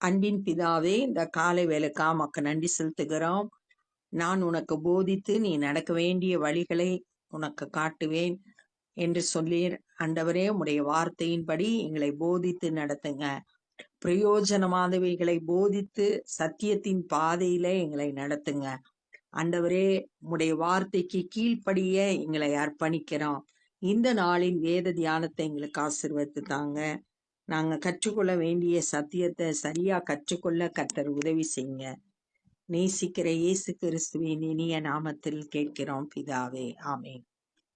அன்பின் பிதாவே இந்த காலை வேலைக்கா மக்க நன்றி செலுத்துகிறோம். நான் உனக்கு போதித்து நீ நடக்க வேண்டிய வழிகளை உனக்கு காட்டுவேன் என்று சொல்லி அண்டவரே உடைய வார்த்தையின்படி எங்களை போதித்து நடத்துங்க. பிரயோஜனமானவைகளை போதித்து சத்தியத்தின் பாதையில எங்களை நடத்துங்க. அண்டவரே உடைய வார்த்தைக்கு கீழ்ப்படிய எங்களை அர்ப்பணிக்கிறோம். இந்த நாளின் வேத தியானத்தை எங்களுக்கு ஆசிர்வதித்தாங்க நாங்கள் நாங்க கற்றுக்கொள்ள வேண்டிய சத்தியத்தை சரியா கற்றுக்கொள்ள கத்தர் உதவி செய்யுங்க. நேசிக்கிற இயேசு கிறிஸ்துவின் இனிய நாமத்தில் கேட்கிறோம் பிதாவே. ஆமேன்.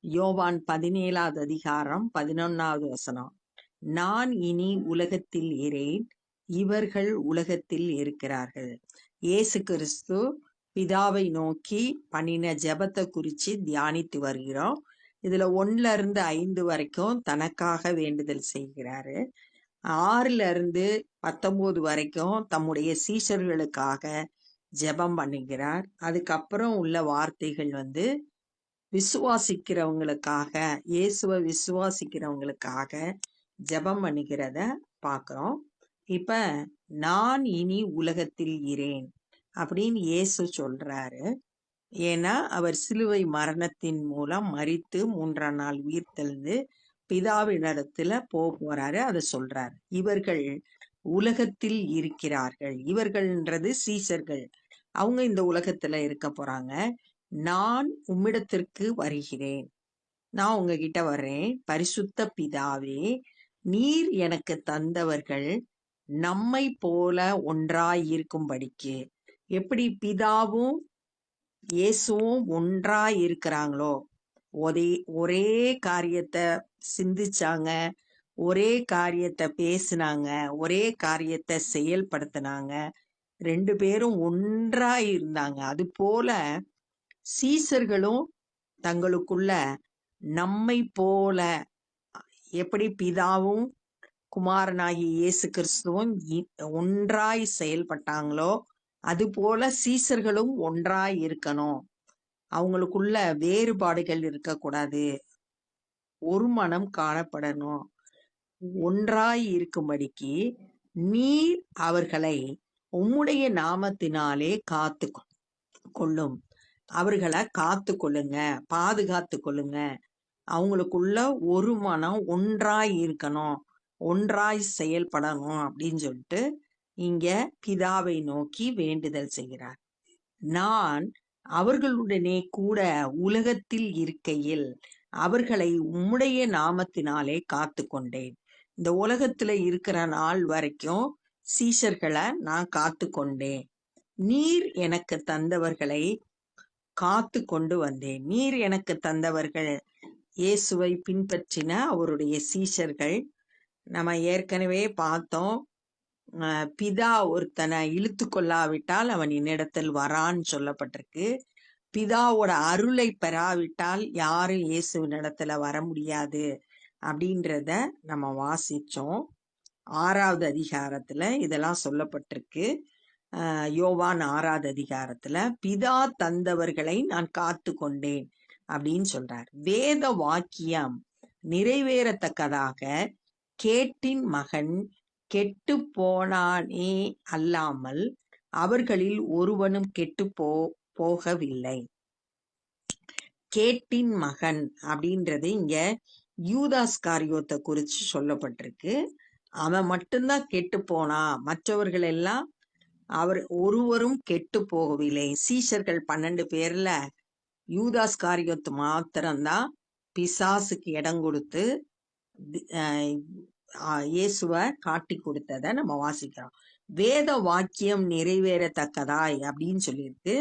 யோவான் பதினேழாவது அதிகாரம் பதினொன்னாவது வசனம். நான் இனி உலகத்தில் இரேன் இவர்கள் உலகத்தில் இருக்கிறார்கள். இயேசு கிறிஸ்து பிதாவை நோக்கி பண்ணின ஜெபத்தை குறித்து தியானித்து வருகிறோம். இதுல ஒன்னுல இருந்து ஐந்து வரைக்கும் தனக்காக வேண்டுதல் செய்கிறாரு. ஆறுல இருந்து பத்தொன்பது வரைக்கும் தம்முடைய சீஷர்களுக்காக ஜெபம் பண்ணுகிறார். அதுக்கப்புறம் உள்ள வார்த்தைகள் வந்து விசுவாசிக்கிறவங்களுக்காக இயேசுவை விசுவாசிக்கிறவங்களுக்காக ஜெபம் பண்ணுகிறத பார்க்குறோம். இப்ப நான் இனி உலகத்தில் இரேன் அப்படின்னு இயேசு சொல்றாரு. ஏன்னா அவர் சிலுவை மரணத்தின் மூலம் மறித்து மூன்றாம் நாள் உயிர்த்தெழுந்து பிதாவினிடத்துல போக போறாரு அதை சொல்றாரு. இவர்கள் உலகத்தில் இருக்கிறார்கள். இவர்கள்ன்றது சீசர்கள். அவங்க இந்த உலகத்துல இருக்க போறாங்க. நான் உம்மிடத்திற்கு வருகிறேன். நான் உங்ககிட்ட வர்றேன். பரிசுத்த பிதாவே நீர் எனக்கு தந்தவர்கள் நம்மை போல ஒன்றாய் இருக்கும்படிக்கு எப்படி பிதாவும் இயேசுவும் ஒன்றாய் இருக்கிறாங்களோ ஒரே ஒரே காரியத்தை சிந்திச்சாங்க ஒரே காரியத்தை பேசினாங்க ஒரே காரியத்தை செயல்படுத்தினாங்க ரெண்டு பேரும் ஒன்றா இருந்தாங்க. அது போல சீசர்களும் தங்களுக்குள்ள நம்மை போல எப்படி பிதாவும் குமாரனாகி இயேசு கிறிஸ்துவும் இ- ஒன்றாய் செயல்பட்டாங்களோ அது போல சீசர்களும் ஒன்றாய் இருக்கணும். அவங்களுக்குள்ள வேறுபாடுகள் இருக்கக்கூடாது. ஒரு மனம் காணப்படணும். ஒன்றாய் இருக்கும்படிக்கு நீர் அவர்களை உம்முடைய நாமத்தினாலே காத்து கொள்ளும். அவர்களை காத்து கொள்ளுங்க பாதுகாத்து கொள்ளுங்க. அவங்களுக்குள்ள ஒரு மனம் ஒன்றாய் இருக்கணும் ஒன்றாய் செயல்படணும் அப்படின்னு சொல்லிட்டு இங்க பிதாவை நோக்கி வேண்டுதல் செய்கிறார். நான் அவர்களுடனே கூட உலகத்தில் இருக்கையில் அவர்களை உம்முடைய நாமத்தினாலே காத்து கொண்டேன். இந்த உலகத்துல இருக்கிற நாள் வரைக்கும் சீஷர்களை நான் காத்து கொண்டேன். நீர் எனக்கு தந்தவர்களை காத்து கொண்டு வந்தேன். நீர் எனக்கு தந்தவர்கள் இயேசுவை பின்பற்றின அவருடைய சீஷர்கள் நம்ம ஏற்கனவே பார்த்தோம். பிதா ஒருத்தனை இழுத்து கொள்ளாவிட்டால் அவன் என்னிடத்தில் வரான்னு சொல்லப்பட்டிருக்கு. பிதாவோட அருளை பெறாவிட்டால் யாரும் இயேசுவினிடத்துல வர முடியாது அப்படின்றத நம்ம வாசிச்சோம். ஆறாவது அதிகாரத்துல இதெல்லாம் சொல்லப்பட்டிருக்கு. யோவான் ஆறாவது அதிகாரத்துல பிதா தந்தவர்களை நான் காத்து கொண்டேன் அப்படின்னு சொல்றார். வேத வாக்கியம் நிறைவேறத்தக்கதாக கேட்டின் மகன் கெட்டு போனானே அல்லாமல் அவர்களில் ஒருவனும் கெட்டு போ போகவில்லை. கேட்டின் மகன் அப்படின்றது இங்க யூதாஸ் காரியத்தை குறிச்சு சொல்லப்பட்டிருக்கு. அவன் மட்டும்தான் கெட்டு போனா மற்றவர்கள் எல்லாம் அவர் ஒருவரும் கெட்டு போகவில்லை. சீஷர்கள் பன்னெண்டு பேர்ல யூதாஸ் காரியத்து மாத்திரம்தான் பிசாசுக்கு இடம் கொடுத்து ஆஹ் இயேசுவை காட்டி கொடுத்ததை நம்ம வாசிக்கிறோம். வேத வாக்கியம் நிறைவேறத்தக்கதாய் அப்படின்னு சொல்லியிருக்கு.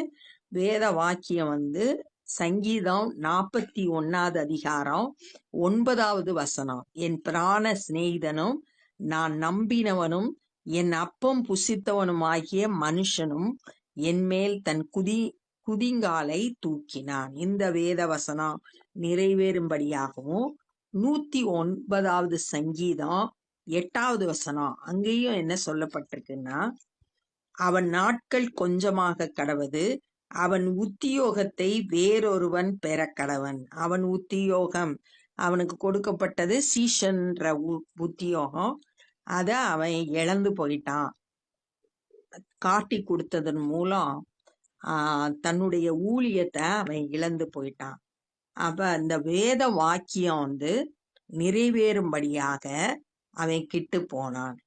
வேத வாக்கியம் வந்து சங்கீதம் நாற்பத்தி ஒன்னாவது அதிகாரம் ஒன்பதாவது வசனம். என் பிராண சிநேகிதனும் நான் நம்பினவனும் என் அப்பம் புசித்தவனுமாகிய மனுஷனும் என் மேல் தன் குதி குதிங்காலை தூக்கினான். இந்த வேத வசனம் நிறைவேறும்படியாகவும் நூத்தி ஒன்பதாவது சங்கீதம் எட்டாவது வசனம். அங்கேயும் என்ன சொல்லப்பட்டிருக்குன்னா அவன் நாட்கள் கொஞ்சமாக கடவது அவன் உத்தியோகத்தை வேறொருவன் பெற கடவன். அவன் உத்தியோகம் அவனுக்கு கொடுக்கப்பட்டது சீஷன்ற உ- உத்தியோகம். அத அவன் இழந்து போயிட்டான். காட்டி கொடுத்ததன் மூலம் ஆஹ் தன்னுடைய ஊழியத்தை அவன் இழந்து போயிட்டான். அப்ப அந்த வேத வாக்கியம் வந்து நிறைவேறும்படியாக அவன் கிட்டு போனான்.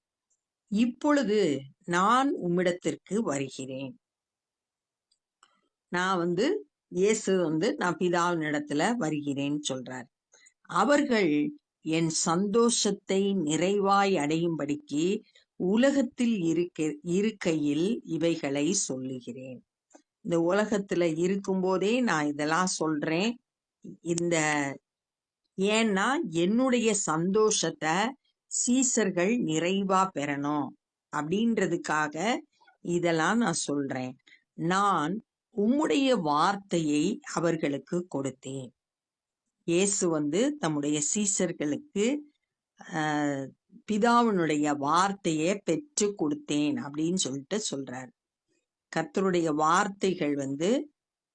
இப்பொழுது நான் உம்மிடத்திற்கு வருகிறேன். நான் வந்து இயேசு வந்து நான் பிதாவின் இடத்துல வருகிறேன்னு சொல்றார். அவர்கள் என் சந்தோஷத்தை நிறைவாய் அடையும்படிக்கு உலகத்தில் இருக்க இருக்கையில் இவைகளை சொல்லுகிறேன். இந்த உலகத்துல இருக்கும்போதே நான் இதெல்லாம் சொல்றேன். இந்த ஏன்னா என்னுடைய சந்தோஷத்தை சீசர்கள் நிறைவா பெறணும் அப்படின்றதுக்காக இதெல்லாம் நான் சொல்றேன். நான் உம்முடைய வார்த்தையை அவர்களுக்கு கொடுத்தேன். இயேசு வந்து தம்முடைய சீசர்களுக்கு ஆஹ், பிதாவினுடைய வார்த்தையை பெற்று கொடுத்தேன் அப்படின்னு சொல்லிட்டு சொல்றார். கத்தருடைய வார்த்தைகள் வந்து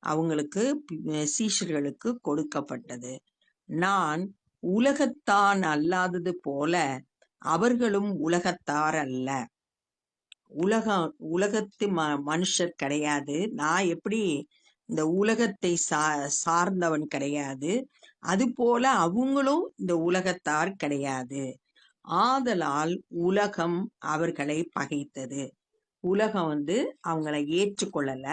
அவங்களுக்கு சீஷர்களுக்கு கொடுக்கப்பட்டது. நான் உலகத்தான் அல்லாதது போல அவர்களும் உலகத்தார் அல்ல. உலகம் உலகத்து ம மனுஷர் கிடையாது. நான் எப்படி இந்த உலகத்தை சா சார்ந்தவன் கிடையாது. அது போல அவங்களும் இந்த உலகத்தார் கிடையாது. ஆதலால் உலகம் அவர்களை பகைத்தது. உலகம் வந்து அவங்கள ஏற்றுக்கொள்ளல.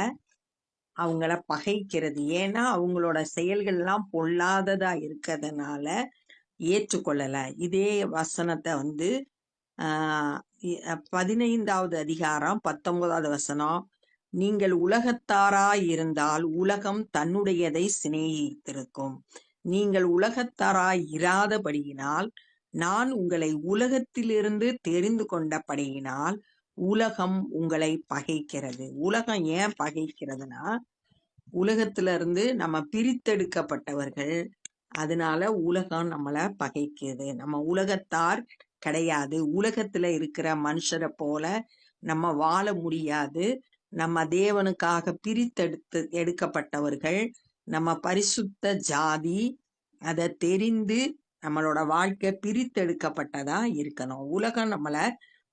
அவங்கள பகைக்கிறது. ஏன்னா அவங்களோட செயல்கள்லாம் பொல்லாததா இருக்கிறதுனால ஏற்றுக்கொள்ளல. இதே வசனத்தை வந்து ஆஹ் பதினைந்தாவது அதிகாரம் பத்தொன்பதாவது வசனம். நீங்கள் உலகத்தாராய் இருந்தால் உலகம் தன்னுடையதை சிநேகித்திருக்கும். நீங்கள் உலகத்தாராய் இராதபடியினால் நான் உங்களை உலகத்திலிருந்து தெரிந்து கொண்டபடியினால் உலகம் உங்களை பகைக்கிறது. உலகம் ஏன் பகைக்கிறதுனா உலகத்துல இருந்து நம்ம பிரித்தெடுக்கப்பட்டவர்கள் அதனால உலகம் நம்மள பகைக்குது. நம்ம உலகத்தார் கிடையாது. உலகத்துல இருக்கிற மனுஷரை போல நம்ம வாழ முடியாது. நம்ம தேவனுக்காக பிரித்தெடுத்து எடுக்கப்பட்டவர்கள் நம்ம பரிசுத்த ஜாதி அதை தெரிந்து நம்மளோட வாழ்க்கை பிரித்தெடுக்கப்பட்டதா இருக்கணும். உலகம் நம்மள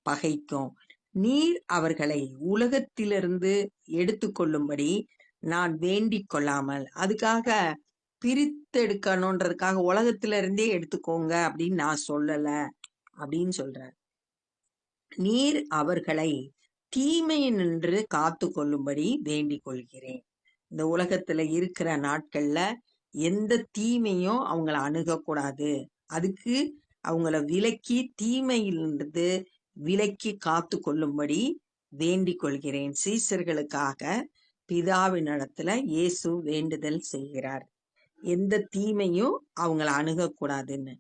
பகைக்கும். நீர் அவர்களை உலகத்திலிருந்து எடுத்துக்கொள்ளும்படி நான் வேண்டிக் கொள்ளாமல் அதுக்காக பிரித்தெடுக்கணுன்றதுக்காக உலகத்துல இருந்தே எடுத்துக்கோங்க அப்படின்னு நான் சொல்லல அப்படின்னு சொல்றார். நீர் அவர்களை தீமையினின்று காத்து கொள்ளும்படி வேண்டிக் கொள்கிறேன். இந்த உலகத்துல இருக்கிற நாட்கள்ல எந்த தீமையும் அவங்கள அணுகக்கூடாது. அதுக்கு அவங்கள விலக்கி தீமையிலிருந்து விலக்கி காத்து கொள்ளும்படி வேண்டிக் கொள்கிறேன் சீசர்களுக்காக பிதாவின் இடத்துல இயேசு வேண்டுதல் செய்கிறார். எந்த தீமையும் அவங்கள அணுகக்கூடாதுன்னு.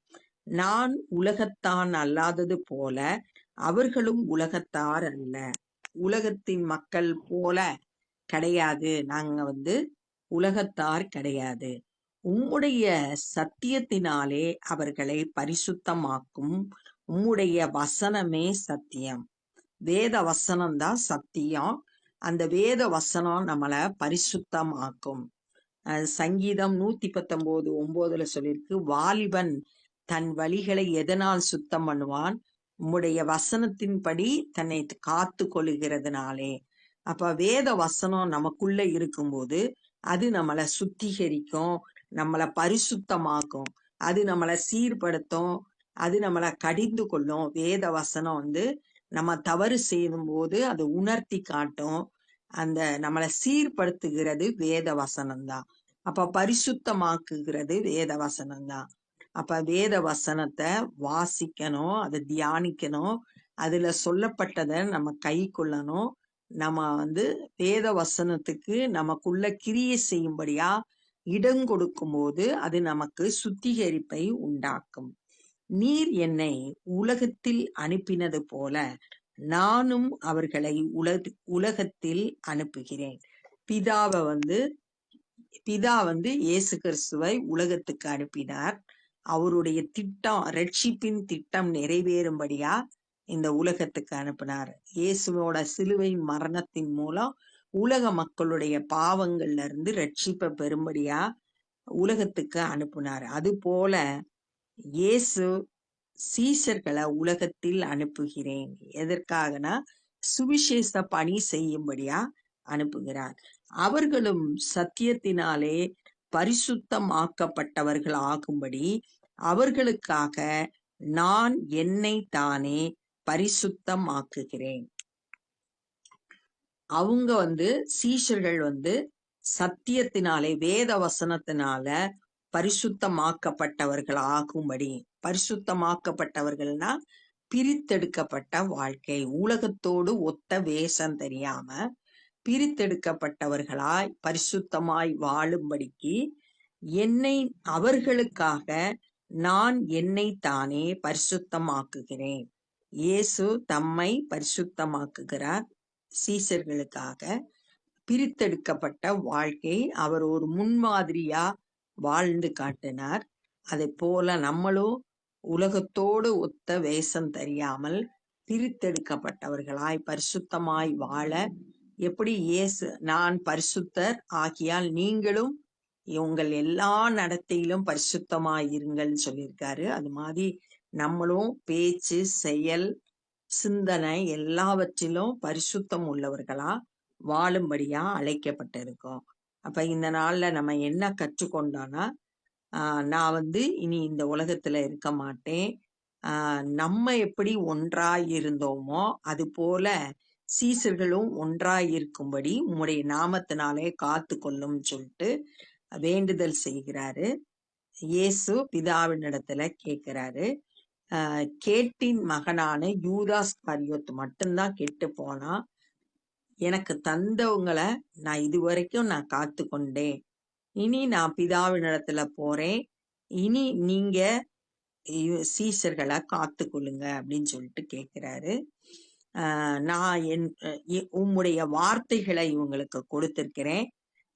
நான் உலகத்தான் அல்லாதது போல அவர்களும் உலகத்தார் அல்ல. உலகத்தின் மக்கள் போல கிடையாது. நாங்க வந்து உலகத்தார் கிடையாது. உம்முடைய சத்தியத்தினாலே அவர்களை பரிசுத்தமாக்கும் உம்முடைய வசனமே சத்தியம். வேத வசனம் தான் சத்தியம். அந்த வேத வசனம் நம்மள பரிசுத்தமாக்கும். சங்கீதம் நூத்தி பத்தொன்பது ஒன்பதுல சொல்லியிருக்கு வாலிபன் தன் வழிகளை எதனால் சுத்தம் பண்ணுவான்? உம்முடைய வசனத்தின்படி தன்னை காத்து கொள்ளுகிறதுனாலே. அப்ப வேத வசனம் நமக்குள்ள இருக்கும்போது அது நம்மளை சுத்திகரிக்கும் நம்மளை பரிசுத்தமாக்கும் அது நம்மளை சீர்படுத்தும் அது நம்மளை கடிந்து கொள்ளும். வேத வசனம் வந்து நம்ம தவறு செய்யும் போது அது உணர்த்தி காட்டும். அந்த நம்மளை சீர்படுத்துகிறது வேத வசனம் தான் அப்ப பரிசுத்தமாக்குகிறது வேத வசனம் தான் அப்ப வேத வசனத்தை வாசிக்கணும் அதை தியானிக்கணும். அதுல சொல்லப்பட்டதை நம்ம கை கொள்ளணும். நம்ம வந்து வேத வசனத்துக்கு நமக்குள்ள கிரியை செய்யும்படியா இடம் கொடுக்கும்போது அது நமக்கு சுத்திகரிப்பை உண்டாக்கும். நீர் என்னை உலகத்தில் அனுப்பினது போல நானும் அவர்களை உலக உலகத்தில் அனுப்புகிறேன். பிதாவை வந்து பிதா வந்து இயேசு கிறிஸ்துவை உலகத்துக்கு அனுப்பினார். அவருடைய திட்டம் ரட்சிப்பின் திட்டம் நிறைவேறும்படியா இந்த உலகத்துக்கு அனுப்பினார். இயேசுவோட சிலுவை மரணத்தின் மூலம் உலக மக்களுடைய பாவங்கள்ல இருந்து ரட்சிப்பை பெறும்படியா உலகத்துக்கு அனுப்புனார். அது போல இயேசு சீஷர்களை உலகத்தில் அனுப்புகிறேன். எதற்காகனா? சுவிசேஷ பணி செய்யும்படியா அனுப்புகிறார். அவர்களும் சத்தியத்தினாலே பரிசுத்தமாக்கப்பட்டவர்கள் ஆகும்படி அவர்களுக்காக நான் என்னை தானே பரிசுத்தமாக்குகிறேன். அவங்க வந்து சீஷர்கள் வந்து சத்தியத்தினாலே வேத வசனத்தினால பரிசுத்தமாக்கப்பட்டவர்களாகும்படி. பரிசுத்தமாக்கப்பட்டவர்கள்னா பிரித்தெடுக்கப்பட்ட வாழ்க்கை. உலகத்தோடு ஒத்த வேஷம் தெரியாம பிரித்தெடுக்கப்பட்டவர்களாய் பரிசுத்தமாய் வாழும்படிக்கு என்னை அவர்களுக்காக நான் என்னை தானே பரிசுத்தமாக்குகிறேன். இயேசு தம்மை பரிசுத்தமாக்குகிறார். சீசர்களுக்காக பிரித்தெடுக்கப்பட்ட வாழ்க்கை. அவர் ஒரு முன்மாதிரியா வாழ்ந்து காட்டினார். அதை போல நம்மளும் உலகத்தோடு ஒத்த வேஷம் தெரியாமல் பிரித்தெடுக்கப்பட்டவர்களாய் பரிசுத்தமாய் வாழ எப்படி இயேசு நான் பரிசுத்தர் ஆகியால் நீங்களும் உங்கள் எல்லா நடத்தையிலும் பரிசுத்தமாய் இருங்கள் சொல்லியிருக்காரு. அது மாதிரி நம்மளும் பேச்சு செயல் சிந்தனை எல்லாவற்றிலும் பரிசுத்தம் உள்ளவர்களா வாழும்படியா அழைக்கப்பட்டிருக்கோம். அப்ப இந்த நாள்ல நம்ம என்ன கற்றுக்கொண்டோம்னா நான் வந்து இனி இந்த உலகத்துல இருக்க மாட்டேன். நம்ம எப்படி ஒன்றாய் இருந்தோமோ அது போல சீசர்களும் ஒன்றாய் இருக்கும்படி உம்முடைய நாமத்தினாலே காத்து கொள்ளும் சொல்லிட்டு வேண்டுதல் செய்கிறாரு. இயேசு பிதாவினிடத்துல கேட்கிறாரு. கேட்டின் மகனான யூதாஸ் கரியோத் மட்டும்தான் கெட்டு போனா எனக்கு தந்தவங்களை நான் இதுவரைக்கும் நான் காத்து கொண்டேன் இனி நான் பிதாவினிடத்துல போறேன். இனி நீங்க சீசர்களை காத்து கொள்ளுங்க அப்படின்னு சொல்லிட்டு கேட்கிறாரு ஆஹ் நான் என் உம்முடைய வார்த்தைகளை இவங்களுக்கு கொடுத்திருக்கிறேன்.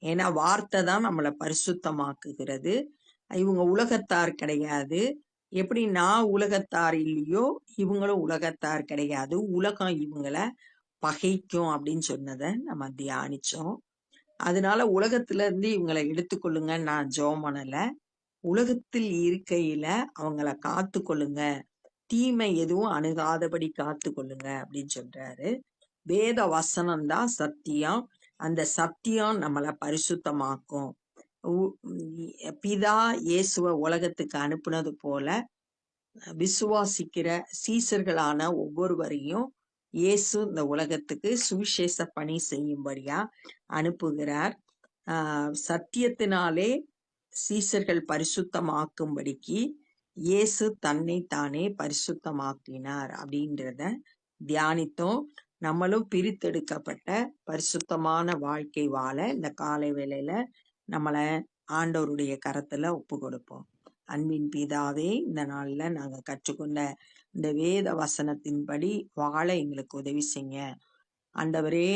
ஏன்னா வார்த்தை தான் நம்மளை பரிசுத்தமாக்குகிறது. இவங்க உலகத்தார் கிடையாது. எப்படி நான் உலகத்தார் இல்லையோ இவங்களும் உலகத்தார் கிடையாது. உலகம் இவங்கள பகைக்கும் அப்படின்னு சொன்னதை நம்ம தியானிச்சோம். அதனால உலகத்துல இருந்து இவங்களை எடுத்துக்கொள்ளுங்க நான் ஜோம் பண்ணல. உலகத்தில் இருக்கையில அவங்கள காத்து கொள்ளுங்க தீமை எதுவும் அணுகாதபடி காத்து கொள்ளுங்க அப்படின்னு சொல்றாரு. வேத வசனம் தான் சத்தியம். அந்த சத்தியம் நம்மளை பரிசுத்தமாக்கும். உ- பிதா இயேசுவ உலகத்துக்கு அனுப்புனது போல விசுவாசிக்கிற சீசர்களான ஒவ்வொருவரையும் இயேசு இந்த உலகத்துக்கு சுவிசேஷ பணி செய்யும்படியா அனுப்புகிறார். ஆஹ் சத்தியத்தினாலே சீசர்கள் பரிசுத்தமாக்கும்படிக்கு இயேசு தன்னை தானே பரிசுத்தமாக்கினார் அப்படின்றத தியானித்தோம். நம்மளும் பிரித்தெடுக்கப்பட்ட பரிசுத்தமான வாழ்க்கை வாழ இந்த காலை வேளையில நம்மளை ஆண்டவருடைய கரத்துல ஒப்பு கொடுப்போம் அன்பின் பிதாவே இந்த நாளில் நாங்க கற்றுக்கொண்ட இந்த வேத வசனத்தின்படி வாழ எங்களுக்கு உதவி செய்யுங்க. ஆண்டவரே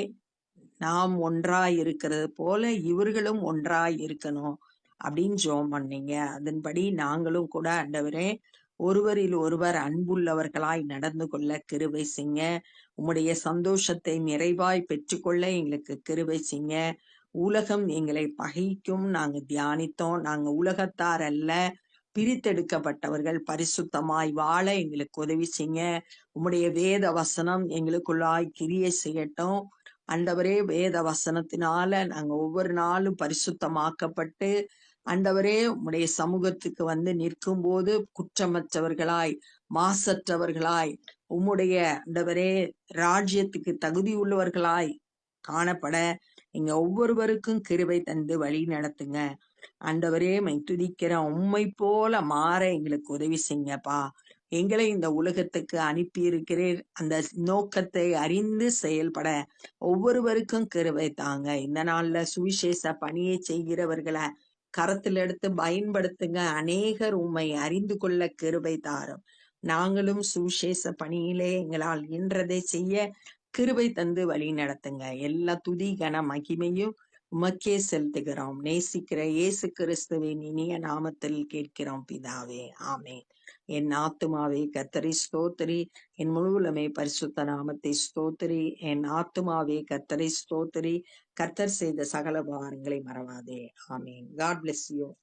நாம் ஒன்றாய் இருக்கிறது போல இவர்களும் ஒன்றாய் இருக்கணும் அப்படின்னு ஜோம் பண்ணீங்க. அதன்படி நாங்களும் கூட ஆண்டவரே ஒருவரில் ஒருவர் அன்புள்ளவர்களாய் நடந்து கொள்ள கிருபை செய்ய உம்முடைய சந்தோஷத்தை நிறைவாய் பெற்றுக்கொள்ள எங்களுக்கு கிருபை செய்ய உலகம் எங்களை பகைக்கும் நாங்க தியானித்தோம். நாங்க உலகத்தார் அல்ல. பிரித்தெடுக்கப்பட்டவர்கள் பரிசுத்தமாய் வாழ எங்களுக்கு உதவி செய்ய உம்முடைய வேத வசனம் எங்களுக்குள்ளாய் கிரியை செய்யட்டும். அண்டவரே வேத வசனத்தினால நாங்க ஒவ்வொரு நாளும் பரிசுத்தமாக்கப்பட்டு அண்டவரே உம்முடைய சமூகத்துக்கு வந்து நிற்கும் போது குற்றமற்றவர்களாய் மாசற்றவர்களாய் உம்முடைய அண்டவரே ராஜ்யத்துக்கு தகுதி உள்ளவர்களாய் காணப்பட எங்க ஒவ்வொருவருக்கும் கிருவை தந்து வழி நடத்துங்க. ஆண்டவரே மை துதிக்கிற உம்மை போல மாற எங்களுக்கு உதவி செய்யுங்கப்பா. எங்களை இந்த உலகத்துக்கு அனுப்பி இருக்கிறீர் அந்த நோக்கத்தை அறிந்து செயல்பட ஒவ்வொருவருக்கும் கிருவை தாங்க. இந்த நாள்ல சுவிசேஷ பணியை செய்கிறவர்களை கரத்தில் எடுத்து பயன்படுத்துங்க. அநேகர் உம்மை அறிந்து கொள்ள கிருவை தாரும். நாங்களும் சுவிசேஷ பணியிலே எங்களால் இன்றதை செய்ய கிருபை தந்து வழி நடத்துங்க. எல்லா துதி கன மகிமையும் உமக்கே செலுத்துகிறோம். நேசிக்கிற இயேசு கிறிஸ்துவின் இனிய நாமத்தில் கேட்கிறோம் பிதாவே. ஆமென். என் ஆத்துமாவே கத்தரி ஸ்தோத்திரி. என் முழுவலமே பரிசுத்த நாமத்தை ஸ்தோத்திரி. என் ஆத்துமாவே கத்தரி ஸ்தோத்திரி. கத்தர் செய்த சகல பாரங்களை மறவாதே. ஆமீன். God bless you